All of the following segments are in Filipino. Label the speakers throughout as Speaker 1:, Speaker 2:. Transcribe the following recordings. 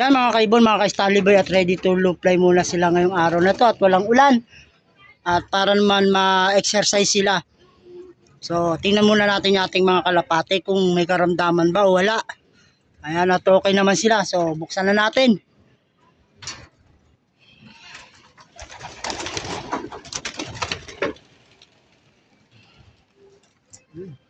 Speaker 1: Yan mga kaibon, mga ka-staliboy at ready to loop fly muna sila ngayong araw na to at walang ulan. At para naman ma-exercise sila. So, tingnan muna natin yung ating mga kalapate kung may karamdaman ba o wala. Ayan, at okay naman sila. So, buksan na natin. Hmm.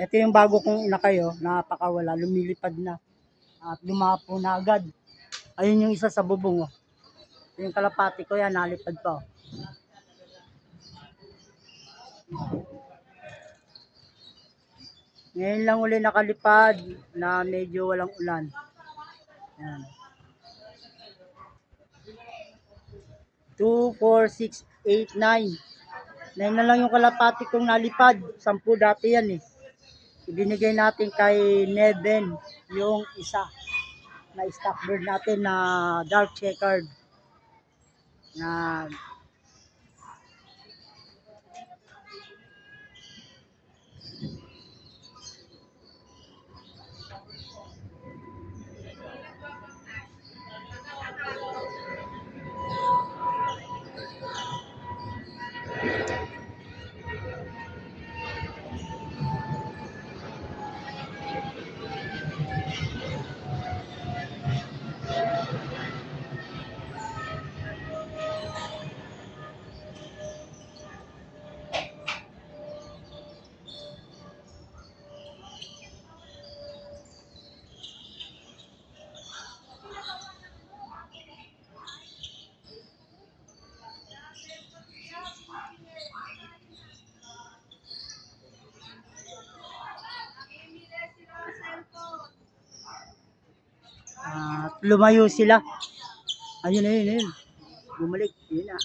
Speaker 1: Ito yung bago kong inakayo, napakawala, lumilipad na. At lumapo na agad. Ayun yung isa sa bubong, oh. Yung kalapati ko yan, nalipad pa, oh. Ngayon lang uli nakalipad na medyo walang ulan. Yan. 2, 4, 6, 8, 9. 9 na lang yung kalapati kong nalipad. 10 dati yan eh. Ibinigay natin kay Neven yung isa na stock bird natin na dark checkered. Na lumayo sila. Ayun na yun, ayun. Bumalik. Yun na.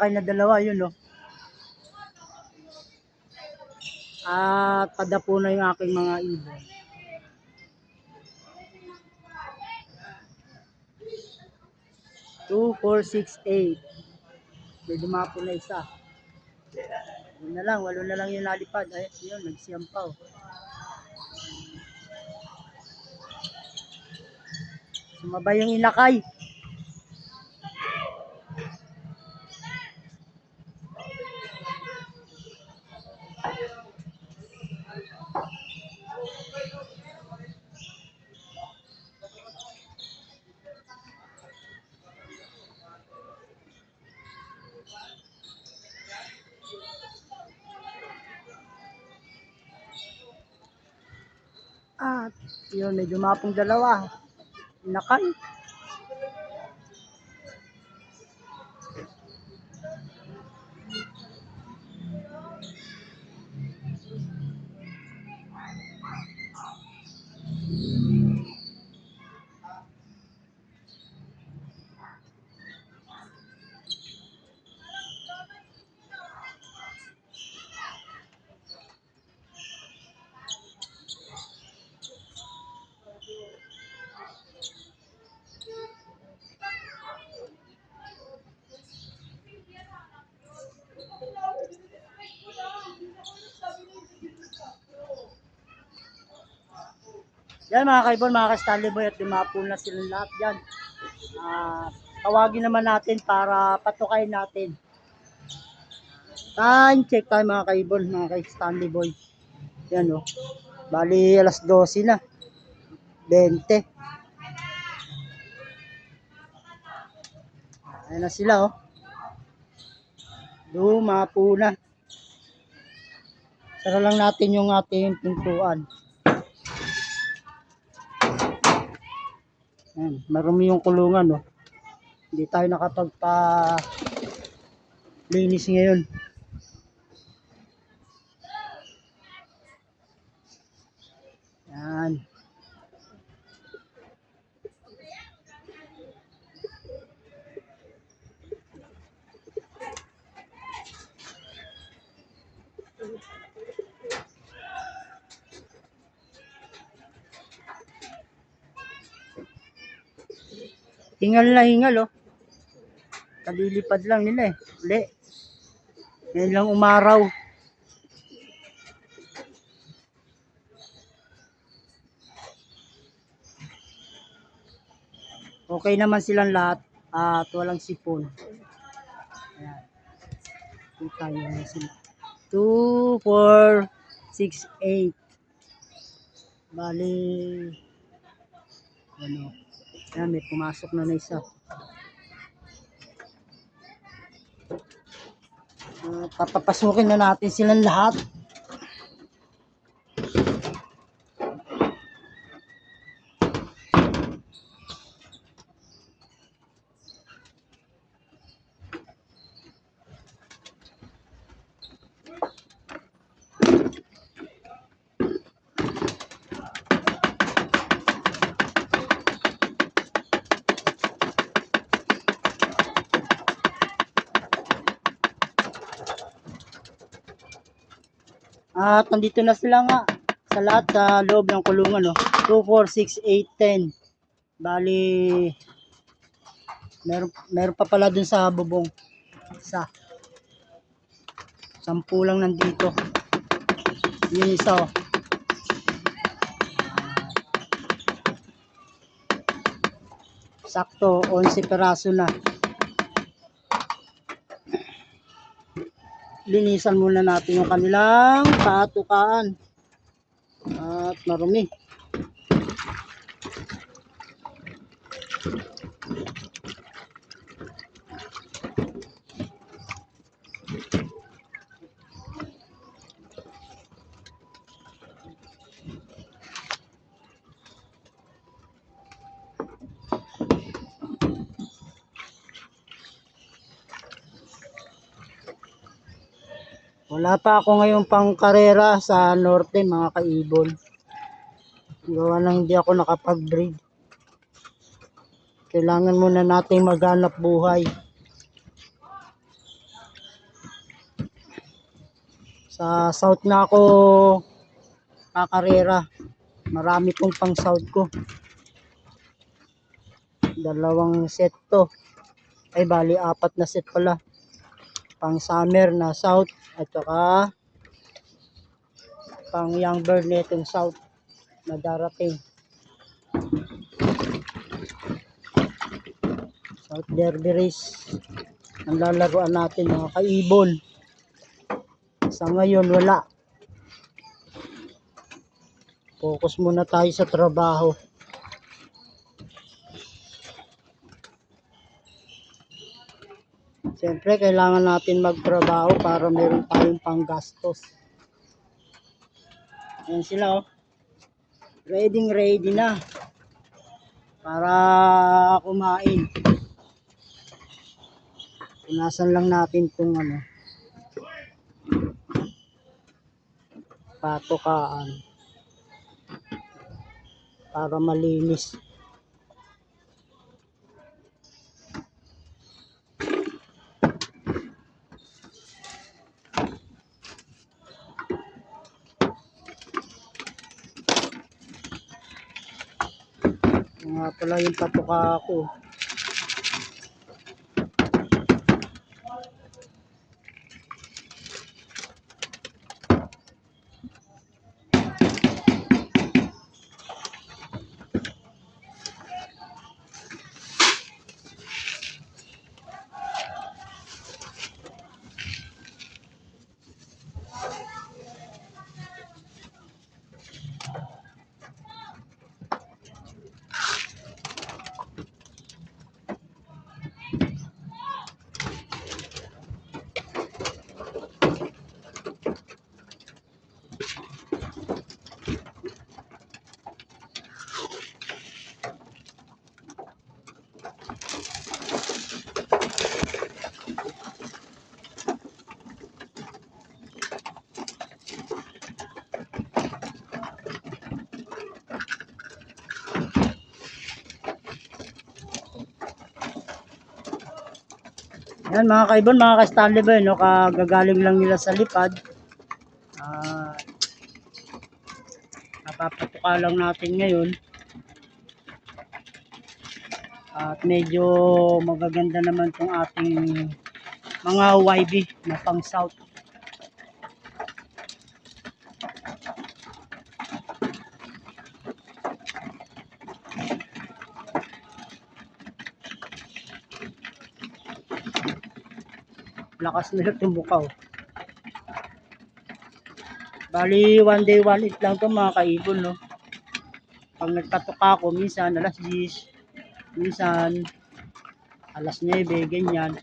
Speaker 1: Inakay na dalawa, yun no. At padapo na yung aking mga ibon. Two, four, six, eight. May dumapo na isa. Yun na lang, walo na lang yung lalipad. Ay, yun, nagsiyampaw. Sumabay yung inakay. At yun, may dumapong dalawa. Inakay. Yan mga kaibon, mga ka-Stanley Boy at dumapo na silang lahat yan. Ah, tawagin naman natin para patukayin natin. Time check tayo mga kaibon, mga ka-Stanley Boy. Yan o. Oh. Bali alas 12 na. 20. Ayan na sila oh. Dumapo na. Sara lang natin yung ating pintuan. Ayan, marumi yung kulungan, no. Hindi tayo nakapagpa linis ngayon. Ayan. Hingal na hingal, oh. Kalilipad lang nila eh. Uli. Ngayon lang umaraw. Okay naman silang lahat at walang sipon. Ayan. Kita nyo na sila. 2, 4, 6, 8. Bali, ano, ayan, may pumasok na na isa. Uh, papapasukin na natin silang lahat. At nandito na sila nga sa lahat sa loob ng kulungan. No? 2, 4, 6, 8, 10. Bali, meron, meron pa pala dun sa bubong. Isa. Sampu lang nandito. Yun isa oh. Sakto, 11 peraso na. Linisan muna natin yung kanilang patukaan at marumi Wala pa ako ngayon pang karera sa norte mga kaibon. Gawa nang hindi ako nakapag-breed. Kailangan muna nating maghanap buhay. Sa south na ako kakarera. Marami pong pang south ko. Dalawang set to. Ay bali apat na set pala pang summer na south at saka pang young bird netong south na darating. South Derby Race ang lalaruan natin mga kaibon. Sa ngayon wala. Focus muna tayo sa trabaho. Siyempre, kailangan natin magtrabaho para meron tayong panggastos. Ayan sila, oh. Ready, ready na. Para kumain. Punasan lang natin itong ano. Patukaan. Para malinis. Pala yung patuka ko. Yan mga kaibon, mga ka-Stanley Boy, no, kagagaling lang nila sa lipad. Ah, napapatuka lang natin ngayon. At medyo magaganda naman tong ating mga YB na pang south. Lakas nila tumukaw. Bali, one day, one eat lang to mga kaibon, no? Pag nagpatuka ako, minsan alas 10, minsan alas 9, ganyan.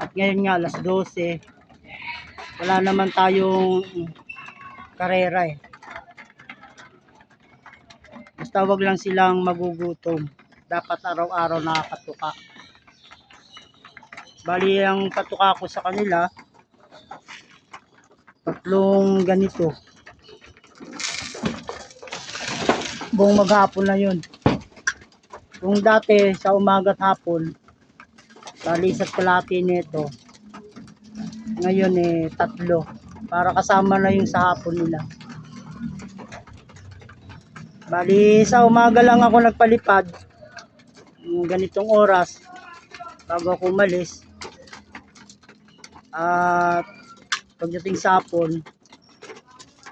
Speaker 1: At ngayon nga, alas 12. Wala naman tayong karera eh. Basta wag lang silang magugutom. Dapat araw-araw nakakatuka. Bali, ang patuka ko sa kanila, tatlong ganito. Buong maghapon na yun. Kung dati sa umaga at hapon, bali sa kalati nito, ngayon eh tatlo. Para kasama na yung sa hapon nila. Bali sa umaga lang ako nagpalipad. Ganitong oras bago ako umalis. At pagdating sa hapon,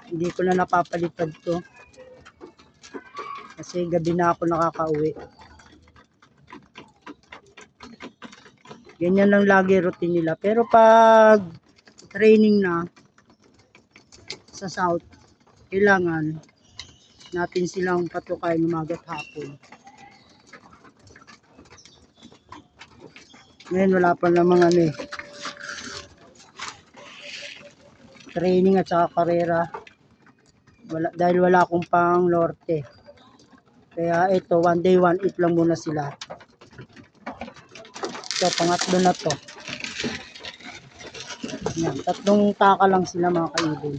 Speaker 1: hindi ko na napapalipad to. Kasi gabi na ako nakakauwi. Ganyan lang lagi routine nila. Pero pag training na sa south, kailangan natin silang patukayin umaga at hapon. Ngayon wala pa namang ano eh. Training at saka karera. Wala, dahil wala akong pang norte. Kaya ito, one day, one eat lang muna sila. Ito, pangatlo na to. Yan, tatlong taka lang sila mga kaibon.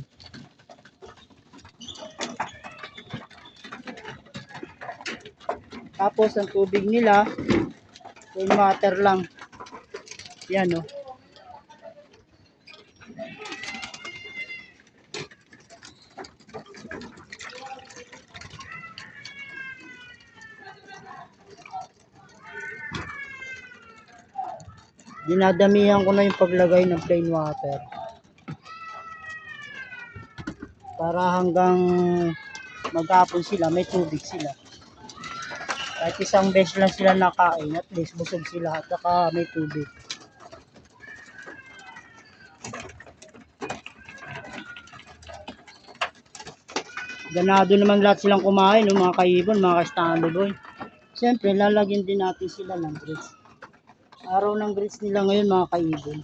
Speaker 1: Tapos ang tubig nila, plain water lang. Yan oh. Dinadamihan ko na yung paglagay ng plain water. Para hanggang maghapon sila, may tubig sila. Kahit isang beses lang sila nakain, at least busog sila at saka may tubig. Ganado naman lahat silang kumain, no, mga kaibon, mga ka-standard boy. Siyempre, lalagyan din natin sila ng grits. Araw ng grits nila ngayon, mga kaibon.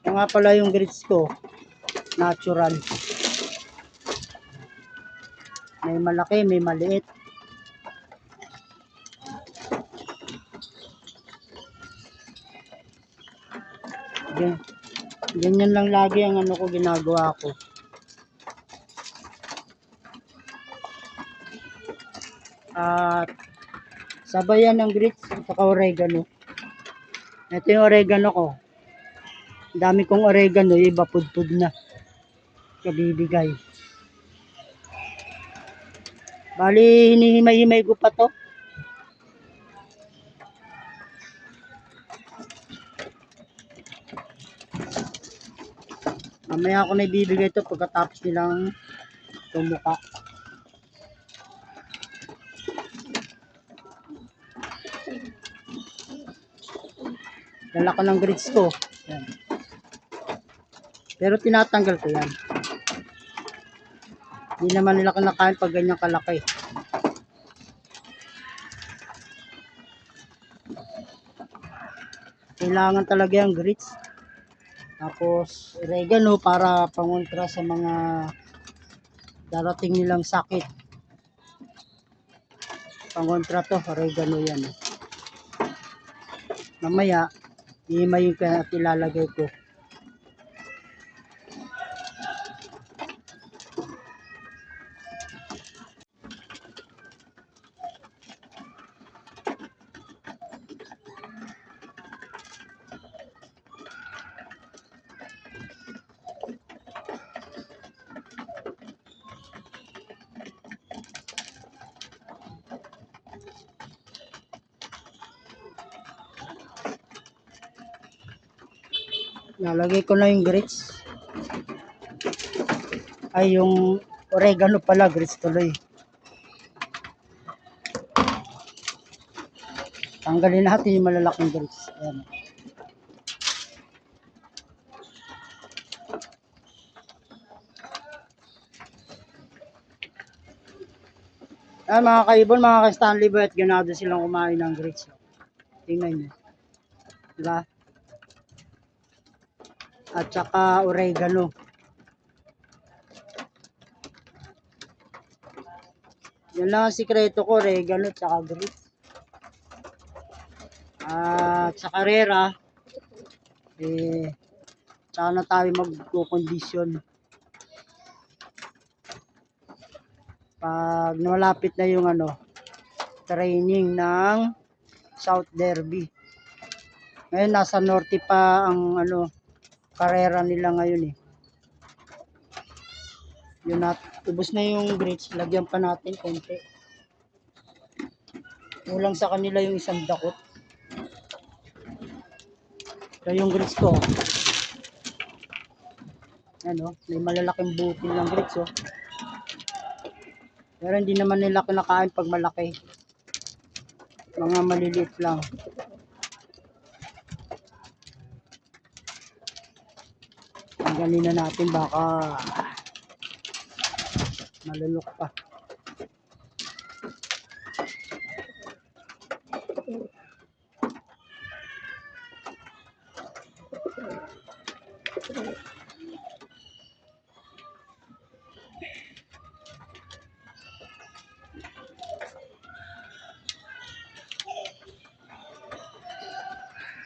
Speaker 1: Ito nga pala yung grits ko. Natural. May malaki, may maliit. Ganyan lang lagi ang ano ko ginagawa ko. At sabayan ng grits at saka oregano. Ito yung oregano ko. Ang dami kong oregano, iba pudpud na. Kabibigay. Bali, hinihimay-himay ko pa to. Mamaya ako na ibibigay ito pagkatapos nilang tumuka. Dala ko ng grits ko. Yan. Pero tinatanggal ko yan. Hindi naman nila kinakain pag ganyan kalaki. Kailangan talaga yung grits. Tapos, oregano para pangontra sa mga darating nilang sakit. Pangontra to, oregano yan. Mamaya, hihimay yung ilalagay ko. Nalagay ko na yung grits. Ay, yung oregano pala, grits tuloy. Tanggalin natin yung malalaking grits. Ayan. Ayan mga kaibon, mga ka-Stanley Boy at ganado silang kumain ng grits. Tingnan nyo. Diba? At saka oregano. Yan lang ang sikreto ko, oregano at saka grits. At sa karera, eh, saka na tayo magkukondisyon. Pag malapit na yung ano, training ng South Derby. Ngayon, nasa norte pa ang ano, karera nila ngayon eh. Yun at, ubos na yung grits, lagyan pa natin konti. Kulang sa kanila yung isang dakot. Ito yung grits ko. Ano, may malalaking butil ng grits oh. Pero hindi naman nila kinakain pag malaki. Mga maliliit lang. Na natin baka malulok pa.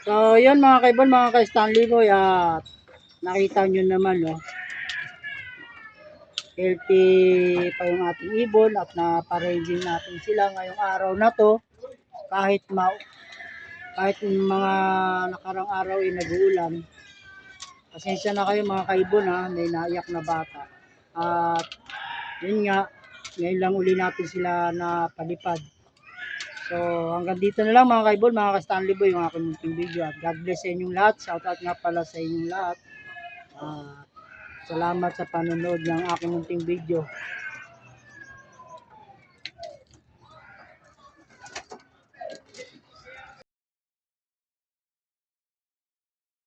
Speaker 1: So, yun mga kaibon, mga ka-Stanley Boy, at nakita nyo naman, no, healthy pa yung ating ibon at na-parenting natin sila ngayong araw na to. Kahit ma kahit mga nakarang araw ay nag-uulan. Pasensya na kayo mga kaibon ha. May naiyak na bata. At yun nga ngayon lang uli natin sila na palipad so hanggang dito na lang mga kaibon mga ka-Stanley Boy yung aking munting video. At God bless sa inyong lahat. Shout out nga pala sa inyong lahat Ah, Salamat sa panonood ng aking munting video.